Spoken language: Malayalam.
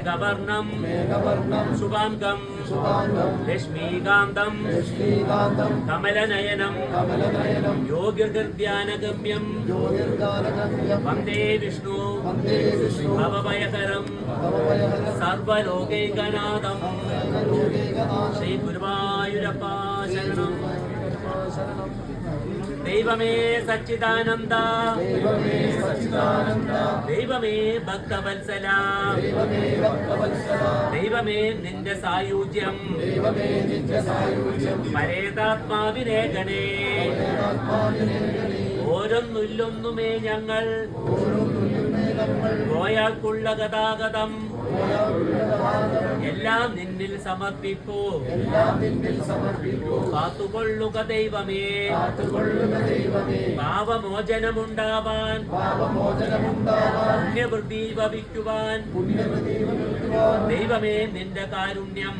മേഘവർണം ശുഭാംഗം ലക്ഷ്മീകാന്തം കമലനയനം ജ്യോതിർഗാനഗമ്യം വന്ദേ വിഷ്ണു ഭവഭയകരം സർവലോകൈകനാഥം ശ്രീ ഗുരുവായൂരപ്പ ശരണം. ദൈവമേ സച്ചിദാനന്ദ. ദൈവമേ സച്ചിദാനന്ദ. ദൈവമേ ഭക്തവത്സല. ദൈവമേ ഭക്തവത്സല. ദൈവമേ നിന്റെ സായുജ്യം. ദൈവമേ നിന്റെ സായുജ്യം. പരേതാത്മാവിനെ ഗണേ. ഓരോന്നുല്ലൊന്നുമേ ഓരോന്നില്ലൊന്നുമേ ഞങ്ങൾ. ഓരോന്നിലുമേ നമ്മൾ പോയാൾക്കുള്ള ഗതാഗതം എല്ലാം നിന്നിൽ സമർപ്പിക്കൂ. കാത്തുകൊള്ളുക ദൈവമേ. പാവമോചനമുണ്ടാവാൻ പുണ്യവൃത്തി ഭവിക്കുവാൻ. ദൈവമേ നിന്റെ കാരുണ്യം.